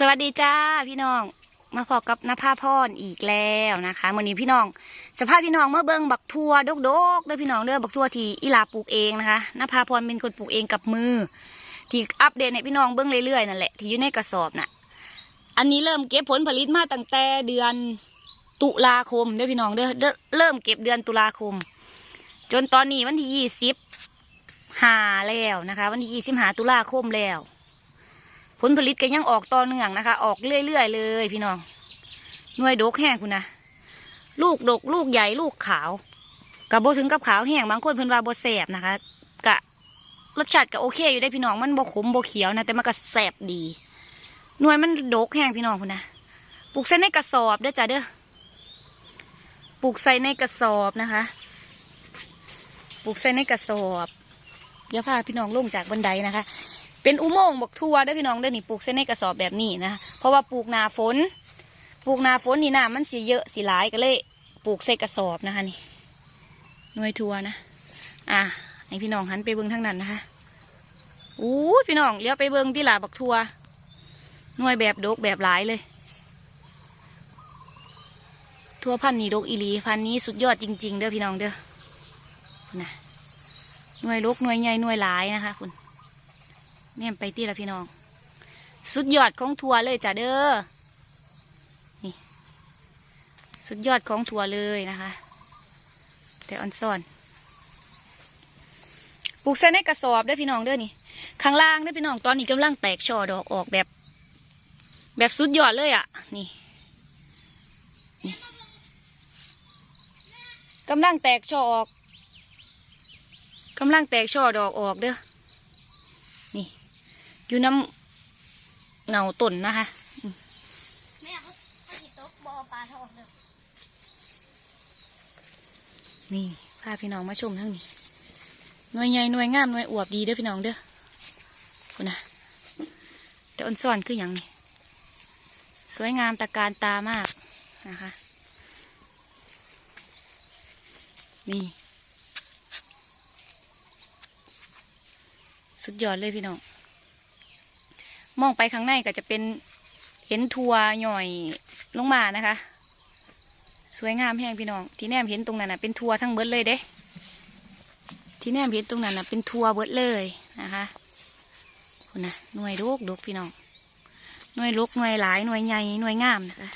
สวัสดีจ้าพี่น้องมาพบกับนภาพรอีกแล้วนะคะวันนี้พี่น้อง สภาพพี่น้องเมื่อเบิ้งบักทัวดกดกๆเด้อพี่น้องเด้อบักทัวที่อีลาปลูกเองนะคะนภาพรเป็นคนปลูกเองกับมือ ที่อัปเดตให้พี่น้องเบิ้งเรื่อยๆนั่นแหละที่อยู่ในกระสอบน่ะ อันนี้เริ่มเก็บผลผลิตมาตั้งแต่เดือนตุลาคมเด้อพี่น้องเด้อเด้อเริ่มเก็บเดือนตุลาคม จนตอนนี้วันที่ยี่สิบหาแล้วนะคะ วันที่ยี่สิบหาตุลาคมแล้ว ผลผลิตก็ยังออกต่อเนื่องนะคะ ออกเรื่อยๆเลยพี่น้องหน่วยดกแห้งคุณนะลูกดกลูกใหญ่ลูกขาวกับโบถึงกับขาวแห้งบางคนเพิ่นว่าโบแสบนะคะกะรสชาติก็โอเคอยู่ได้พี่น้องมันโบขมโบเขียวนะแต่มันก็แสบดี หน่วยมันดกแห้งพี่น้องคุณนะปลูกใส่ในกระสอบเด้อจ้ะเด้อปลูกใส่ในกระสอบนะคะปลูกใส่ในกระสอบเดี๋ยวพาพี่น้องลงจากบันไดนะคะ เป็นอุโมงค์บักทั่วเด้อพี่น้องเด้อนี่ปลูกเส้นในกระสอบแบบนี้นะเพราะว่าปลูกนาฝน ปลูกนาฝนนี่น้ำมันสีเยอะสีหลายก็เลยปลูกใส่กระสอบนะคะนี่หน่วยทั่วนะ อะให้พี่น้องหันไปเบิ้งทางนั้นนะคะอู้พี่น้องเลี้ยวไปเบิ้งที่หลาบักทั่วหน่วยแบบดกแบบหลายเลย ทั่วพันนี่ดกอีลีพันนี้สุดยอดจริง ๆ เด้อพี่น้องเด้อนะหน่วยลกหน่วยใหญ่หน่วยหลายนะคะคุณ แม่นไปตีละพี่น้อง สุดยอดของทัวเลยจ้ะเด้อ นี่ สุดยอดของทัวเลยนะคะ แต่ออนซ่อนปลูกใส่ในกระสอบเด้พี่น้องเด้อนี่ ข้างล่างเด้พี่น้องตอนนี้กำลังแตกช่อดอกออกแบบ แบบสุดยอดเลยอะ นี่กำลังแตกช่อออกกำลังแตกช่อดอกออกเด้อ อยู่น้ำเงาต้นนะคะแม่เขาเขาจิตกบอปลาทองเด้อนี่พาพี่น้องมาชมทั้งนี้หน่วยใหญ่หน่วยงามหน่วยอวบดีเด้อพี่น้องเด้อคุณนะแต่อันซ่อนคืออย่างนี้สวยงามตะการตามากนะคะ นี่ สุดยอดเลยพี่น้อง มองไปข้างในก็จะเป็นเห็นทัวหน่อยลงมานะคะ สวยงามแห้งพี่น้อง ที่แนมเห็นตรงนั้นนะเป็นทัวทั้งเบิดเลยเด้ ที่แนมเห็นตรงนั้นนะเป็นทัวเบิดเลยนะคะคุณนะหน่วยลูกดกพี่น้องหน่วยลูกหน่วยหลายหน่วยใหญ่หน่วยงามนะคะ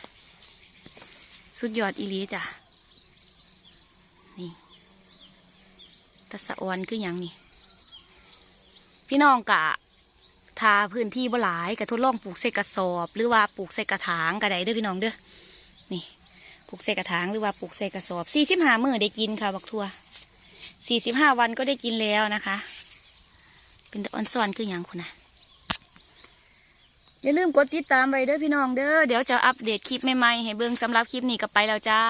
สุดยอดอีลีจ้ะนี่ตะสะออนคืออย่างนี้พี่น้องกะ ทาพื้นที่บ่หลายก็ทดลองปลูกใส่กระสอบ หรือว่าปลูกใส่กระถางกระไดเด้อพี่น้องเด้อนี่ปลูกใส่กระถางหรือว่าปลูกใส่กระสอบสี่สิบห้ามื้อได้กินค่ะบักทั่วสี่สิบห้าวันก็ได้กินแล้วนะคะ เป็นตะออนซอนคืออย่างคุณนะอย่าลืมกดติดตามไว้เด้อพี่น้องเด้อเดี๋ยวจะอัปเดตคลิปใหม่ๆให้เบิ่งสำหรับคลิปนี้ก็ไปแล้วจ้า